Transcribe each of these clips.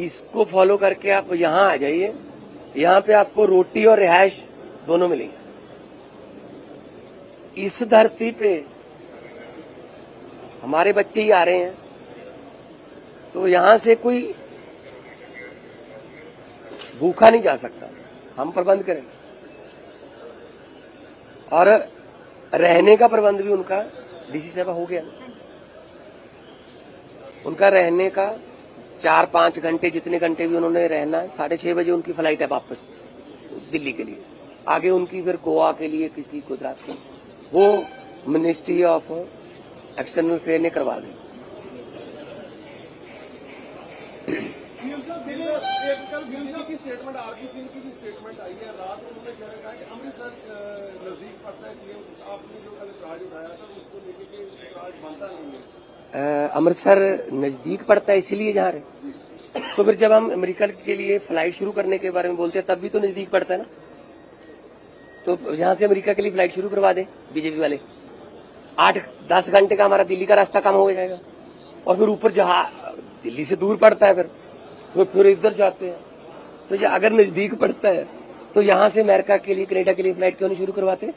इसको फॉलो करके आप यहाँ आ जाइए। यहाँ पे आपको रोटी और रिहायश दोनों मिलेगी। इस धरती पे हमारे बच्चे ही आ रहे हैं। तो यहाँ से कोई भूखा नहीं जा सकता। हम प्रबंध करें। और रहने का प्रबंध भी उनका डीसी साहब हो गया। उनका रहने का चार पाँच घंटे जितने घंटे भी उन्होंने रहना है, साढ़े छह बजे उनकी फ़्लाइट है वापस, दिल्ली के लिए। आगे उनकी फिर गोवा के लिए किसकी गुजरात की वो मिनिस्ट्री ऑफ़ एक्सटर्नल अफेयर ने करवा दी। स्टेटमेंट आई है। रात उन्होंने कहा कि अमृतसर नज़दीक पड़ता है सीएम आपने जो कल उठाया था, उसको लेके के नहीं है। अमृतसर नज़दीक पड़ता है, इसीलिए जा रहे तो फिर जब हम अमेरिका के लिए फ़्लाइट शुरू करने के बारे में बोलते हैं, तब भी तो नज़दीक पड़ता है ना? तो यहाँ से अमेरिका के लिए फ़्लाइट शुरू करवा दे, बीजेपी वाले। आठ, दस घंटे का हमारा दिल्ली का रास्ता कम हो जाएगा। और फिर ऊपर जहाँ, दिल्ली से दूर पड़ता है फिर तो फिर इधर जाते हैं। तो ये अगर नज़दीक पड़ता है तो यहाँ से अमेरिका के लिए, कनेडा के लिए फ़्लाइट क्यों नहीं शुरू करवाते?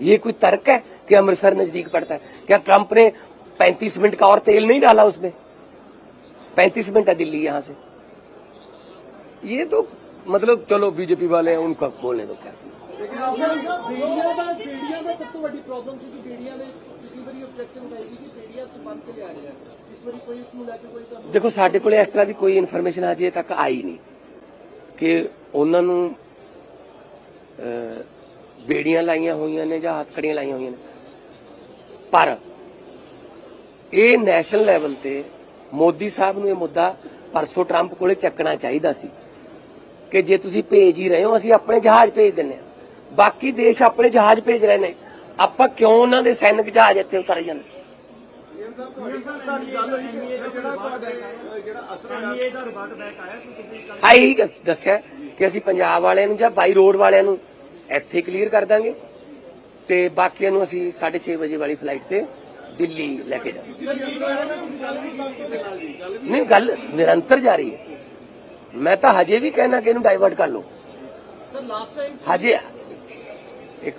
ये कोई तर्क है कि अमृतसर नज़दीक पड़ता है? क्या ट्रंप ने 35 मिनट का और तेल नहीं डाला उसमें 35 मिनट है दिल्ली यहां से ये तो मतलब चलो बीजेपी वाले हैं उनका बोलने दो क्या ਬੇੜੀਆਂ ਦਾ ਬੇੜੀਆਂ ਦਾ ਸਭ ਤੋਂ ਵੱਡੀ ਪ੍ਰੋਬਲਮ ਸੀ ਕਿ ਬੇੜੀਆਂ ਦੇ ਪਿਛਲੀ ਵਾਰੀ ਆਬਜੈਕਸ਼ਨ ਉਠਾਈ ਗਈ ਕਿ ਬੇੜੀਆਂ ਚ ਬੰਦ ਕੇ ਲਿਆ ਰਹੇ ਆ ਇਸ ਵਾਰੀ ਕੋਈ ਇਸ ਨੂੰ ਲੈ ਕੇ ਕੋਈ ਤੁਹਾਨੂੰ ਦੇਖੋ ਸਾਡੇ ਕੋਲੇ ਇਸ ਤਰ੍ਹਾਂ ਦੀ ਕੋਈ ਇਨਫੋਰਮੇਸ਼ਨ ਅਜੇ ਤੱਕ ਆਈ ਨਹੀਂ ਕਿ ਉਹਨਾਂ ਨੂੰ ਅਹ, ਬੇੜੀਆਂ ਲਾਈਆਂ ਹੋਈਆਂ ਨੇ ਜਾਂ ਹੱਥਕੜੀਆਂ ਲਾਈਆਂ ਹੋਈਆਂ ਨੇ ਪਰ ਇਹ ਨੈਸ਼ਨਲ ਲੈਵਲ ਤੇ ਮੋਦੀ ਸਾਹਿਬ ਨੂੰ ਇਹ ਮੁੱਦਾ ਪਰਸੋਂ ਟਰੰਪ ਕੋਲੇ ਚੱਕਣਾ ਚਾਹੀਦਾ ਸੀ ਕਿ ਜੇ ਤੁਸੀਂ ਭੇਜ ਹੀ ਰਹੇ ਹੋ, ਅਸੀਂ ਆਪਣੇ ਜਹਾਜ਼ ਭੇਜ ਦਿੰਨੇ ਆ ਬਾਕੀ ਦੇਸ਼ ਆਪਣੇ ਜਹਾਜ਼ ਭੇਜ ਰਹੇ ਨੇ। ਆਪਾਂ ਕਿਉਂ ਉਹਨਾਂ ਦੇ ਸੈਨਿਕ ਜਹਾਜ਼ ਇੱਥੇ ਉਤਾਰ ਜਾਂਦੇ? ਸੀਐਮ ਦੱਸਿਆ ਕਿ ਅਸੀਂ ਪੰਜਾਬ ਵਾਲਿਆਂ ਨੂੰ ਜਾਂ ਬਾਈ ਰੋਡ ਵਾਲਿਆਂ ਨੂੰ ਇੱਥੇ ਕਲੀਅਰ ਕਰ ਦਾਂਗੇ ਤੇ ਬਾਕੀਆਂ ਨੂੰ ਅਸੀਂ 6:30 ਵਜੇ ਵਾਲੀ ਫਲਾਈਟ ਤੇ ਦਿੱਲੀ ਲੈ ਕੇ ਜੀ ਨਹੀਂ ਗੱਲ ਨਿਰੰਤਰ ਜਾਰੀ ਹੈ। ਮੈਂ ਤਾਂ ਹਜੇ ਵੀ ਕਹਿਣਾ ਕਿ ਇਹਨੂੰ ਡਾਈਵਰਟ ਕਰ ਲਓ। ਸਰ ਲਾਸਟ ਟਾਈਮ ਹਜੇ ਇੱਕ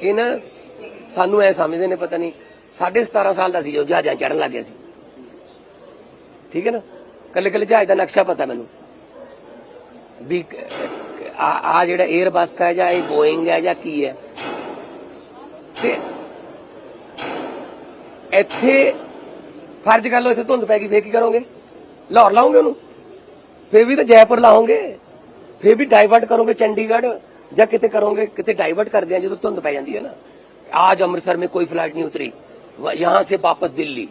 ਇਹ ਨਾ ਸਾਨੂੰ ਐ ਸਮਝਦੇ ਨੇ ਪਤਾ ਨਹੀਂ 17.5 ਸਾਲ ਦਾ ਸੀ ਜੋ ਜਹਾਜ਼ਾਂ ਚੜਨ ਲੱਗ ਗਿਆ ਸੀ। ਠੀਕ ਹੈ ਨਾ? ਕੱਲੇ ਕੱਲੇ ਜਹਾਜ਼ ਦਾ ਨਕਸ਼ਾ ਪਤਾ ਮੈਨੂੰ। ਵੀ ਆ ਜਿਹੜਾ 에ਅਰ ਬੱਸ ਹੈ ਜਾਂ ਇਹ ਬੋਇੰਗ ਹੈ ਜਾਂ ਕੀ ਹੈ। ਤੇ ਇੱਥੇ ਫਰਜ਼ ਕਰ ਲਓ ਇੱਥੇ ਧੁੰਦ ਪੈ ਗਈ ਫੇਰ ਕੀ ਕਰੋਗੇ ਲਾਹੌਰ ਲਾਉਂਗੇ ਉਹਨੂੰ ਫੇਰ ਵੀ ਤਾਂ ਜੈਪੁਰ ਲਾਉਂਗੇ ਫੇਰ ਵੀ ਡਾਈਵਰਟ ਕਰੋਗੇ ਚੰਡੀਗੜ੍ਹ ਜਾਂ ਕਿਤੇ ਕਰੋਗੇ ਕਿਤੇ ਡਾਈਵਰਟ ਕਰਦੇ ਆ ਜਦੋਂ ਧੁੰਦ ਪੈ ਜਾਂਦੀ ਹੈ ਨਾ आज अमृतसर में कोई फ्लाइट नहीं उतरी वह- यहां से वापस दिल्ली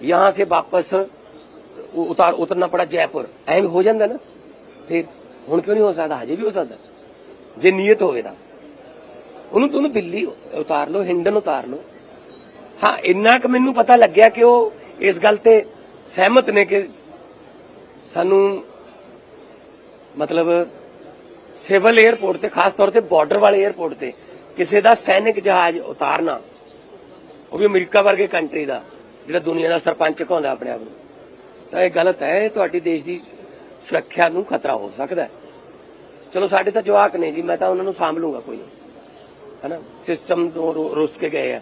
यहां से वापस उ- उतार उतरना पड़ा जयपुर ਐਵੇਂ ਹੋ ਜਾਂਦਾ ਨਾ ਫਿਰ ਹੁਣ ਕਿਉਂ ਨਹੀਂ ਹੋ ਸਕਦਾ ਹਜੇ ਵੀ ਹੋ ਸਕਦਾ ਜੇ ਨੀਅਤ ਹੋਵੇ ਤਾਂ ਉਹਨੂੰ ਤੁਹਾਨੂੰ ਦਿੱਲੀ ਉਤਾਰ ਲਓ ਹਿੰਡਨ ਉਤਾਰ ਲਓ ਹਾਂ, ਇੰਨਾ ਕੁ ਮੈਨੂੰ ਪਤਾ ਲੱਗਿਆ ਕਿ ਉਹ ਇਸ ਗੱਲ ਤੇ ਸਹਿਮਤ ਨੇ ਕਿ ਸਾਨੂੰ ਮਤਲਬ ਸਿਵਲ 에ਅਰਪੋਰਟ ਤੇ, ਖਾਸ ਤੌਰ ਤੇ ਬਾਰਡਰ ਵਾਲੇ 에ਅਰਪੋਰਟ ਤੇ ਕਿਸੇ ਦਾ ਸੈਨਿਕ ਜਹਾਜ਼ ਉਤਾਰਨਾ, ਉਹ ਵੀ ਅਮਰੀਕਾ ਵਰਗੇ ਕੰਟਰੀ ਦਾ, ਜਿਹੜਾ ਦੁਨੀਆ ਦਾ ਸਰਪੰਚ ਕਹਾਉਂਦਾ ਆਪਣੇ ਆਪ ਨੂੰ। ਤਾਂ ਇਹ ਗਲਤ ਹੈ, ਇਹ ਤੁਹਾਡੀ ਦੇਸ਼ ਦੀ ਸੁਰੱਖਿਆ ਨੂੰ ਖਤਰਾ ਹੋ ਸਕਦਾ ਹੈ। ਚਲੋ, ਸਾਡੇ ਤਾਂ ਜਵਾਕ ਨੇ ਜੀ, ਮੈਂ ਤਾਂ ਉਹਨਾਂ ਨੂੰ ਸਾਂਭ ਲੂੰਗਾ ਕੋਈ ਨਹੀਂ। ਹੈਨਾ? ਸਿਸਟਮ ਤੋਂ ਰੁ- ਰੁੱਸ ਕੇ ਗਏ ਆ।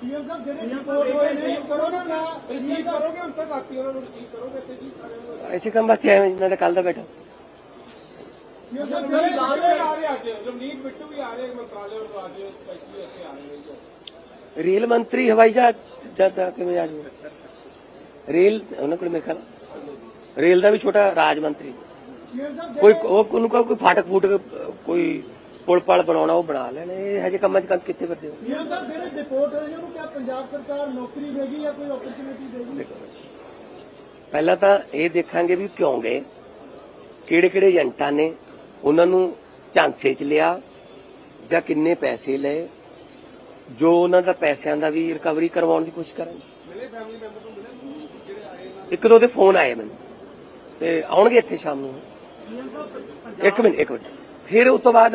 ਸੀਐਮ ਸਾਹਿਬ ਜਿਹੜੇ ਰਿਪੋਰਟ ਹੋਏ ਨੇ ਕਰੋ ਨਾ ਨਾ ਰਿਸੀਵ ਕਰੋਗੇ ਹੁਣ ਤੱਕ ਬਾਕੀ ਉਹਨਾਂ ਨੂੰ ਰਿਸੀਵ ਕਰੋਗੇ ਤੇ ਜੀ ਸਾਰਿਆਂ ਨੂੰ ਐਸੇ ਕੰਮ ਆਏ ਹਾਂ ਮੈਂ ਤਾਂ ਕੱਲ ਦਾ ਬੈਠਾ। ਸਰ ਲਾਸਟ ਆ ਰਹੇ ਅੱਜ ਰਵਨੀਤ ਬਿੱਟੂ ਵੀ ਆ ਰਹੇ ਮੰਤਰਾਲੇ ਤੋਂ ਅੱਜ ਸਪੈਸ਼ਲੀ ਇੱਥੇ ਆ ਰਹੇ ਨੇ। ਰੇਲ ਮੰਤਰੀ ਹਵਾਈ ਜਹਾਜ਼ ਜਦ ਕਿਵੇਂ ਆ ਜੂ ਰੇਲ ਉਹਨਾਂ ਕੋਲ ਮੇਰੇ ਖਿਆਲ ਰੇਲ ਦਾ ਵੀ ਛੋਟਾ ਰਾਜ ਮੰਤਰੀ। ਕੋਈ ਉਹ ਕੋਈ ਫਾਟਕ ਫੂਟਕ ਕੋਈ ਪੁਲ ਪਲ ਬਣਾਉਣਾ ਉਹ ਬਣਾ ਲੈਣ। ਇਹ ਹਜੇ ਕੰਮਾਂ ਚ ਕੰਮ ਕਿੱਥੇ ਕਰਦੇ ਹੋ? ਸੀਐਮ ਸਾਹਿਬ ਜਿਹੜੇ ਰਿਪੋਰਟ ਹੋਈ ਉਹਨੂੰ ਕਿਹਾ ਪੰਜਾਬ ਸਰਕਾਰ ਨੌਕਰੀ ਦੇਗੀ ਜਾਂ ਕੋਈ ਓਪਰਚੁਨਿਟੀ ਦੇਗੀ? ਪਹਿਲਾਂ ਤਾਂ ਇਹ ਦੇਖਾਂਗੇ ਵੀ ਕਿਉਂ ਗਏ। ਕਿਹੜੇ ਕਿਹੜੇ ਏਜੰਟਾਂ ਨੇ ਉਹਨਾਂ ਨੂੰ ਝਾਂਸੇ 'ਚ ਲਿਆ ਜਾਂ ਕਿੰਨੇ ਪੈਸੇ ਲਏ ਜੋ ਉਹਨਾਂ ਦਾ ਪੈਸਿਆਂ ਦਾ ਵੀ ਰਿਕਵਰੀ ਕਰਵਾਉਣ ਦੀ ਕੋਸ਼ਿਸ਼ ਕਰਾਂਗੇ ਮਿਲੇ ਫੈਮਿਲੀ ਮੈਂਬਰ ਨੂੰ ਮਿਲੇ? ਜਿਹੜੇ ਆਏ ਨਾ। ਇੱਕ ਦੋ ਦੇ ਫੋਨ ਆਏ ਮੈਨੂੰ ਤੇ ਆਉਣਗੇ ਇੱਥੇ ਸ਼ਾਮ ਨੂੰ। ਇੱਕ ਮਿੰਟ ਇੱਕ ਮਿੰਟ। ਫਿਰ ਉਸ ਤੋਂ ਬਾਅਦ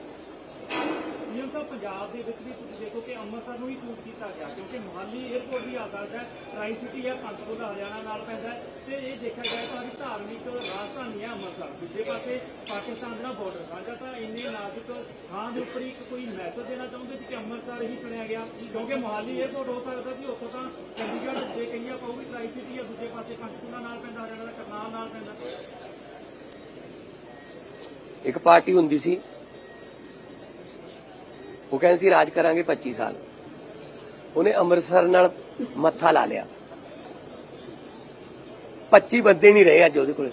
ਪੰਜਾਬ ਦੇ ਵਿੱਚ ਵੀ ਤੁਸੀਂ ਦੇਖੋ ਕਿ ਅੰਮ੍ਰਿਤਸਰ ਨੂੰ ਹੀ ਚੂਜ਼ ਕੀਤਾ ਗਿਆ, ਕਿਉਂਕਿ ਮੁਹਾਲੀ 에ਅਰਪੋਰਟ ਵੀ ਆ ਸਕਦਾ ਹੈ ਟਰਾਈ ਸਿਟੀ ਹੈ ਪੰਚਕੂਲਾ ਹਰਿਆਣਾ ਨਾਲ ਪੈਂਦਾ ਤੇ ਇਹ ਦੇਖਿਆ ਜਾਏ ਤਾਂ ਵੀ ਧਾਰਮਿਕ ਰਾਜਧਾਨੀ ਹੈ ਅੰਮ੍ਰਿਤਸਰ। ਦੂਜੇ ਪਾਸੇ ਪਾਕਿਸਤਾਨ ਦੇ ਨਾਲ ਬਾਰਡਰ ਸਾਂਝਾ ਤਾਂ ਇੰਨੇ ਨਾਜ਼ੁਕ ਥਾਂ ਦੇ ਉੱਪਰ ਇੱਕ ਕੋਈ ਮੈਸੇਜ ਦੇਣਾ ਚਾਹੁੰਦੇ ਸੀ ਕਿ ਅੰਮ੍ਰਿਤਸਰ ਹੀ ਚੁਣਿਆ ਗਿਆ, ਕਿਉਂਕਿ ਮੁਹਾਲੀ 에ਅਰਪੋਰਟ ਹੋ ਸਕਦਾ ਸੀ, ਉੱਥੋਂ ਤਾਂ ਚੰਡੀਗੜ੍ਹ ਜੇ ਕਹੀਏ ਆਪਾਂ ਉਹ ਸਿਟੀ ਹੈ ਦੂਜੇ ਪਾਸੇ ਪੰਚਕੂਲਾ ਨਾਲ ਪੈਂਦਾ, ਹਰਿਆਣਾ ਦਾ ਕਰਨਾਲ ਨਾਲ ਪੈਂਦਾ। ਇੱਕ ਪਾਰਟੀ ਹੁੰਦੀ ਸੀ ਉਹ ਕਹਿੰਦੇ ਸੀ, ਰਾਜ ਕਰਾਂਗੇ 25 ਸਾਲ। ਉਹਨੇ ਅੰਮ੍ਰਿਤਸਰ ਨਾਲ ਮੱਥਾ ਲਾ ਲਿਆ। 25 ਬੰਦੇ ਨਹੀਂ ਰਹੇ ਅੱਜ ਉਹਦੇ ਕੋਲ।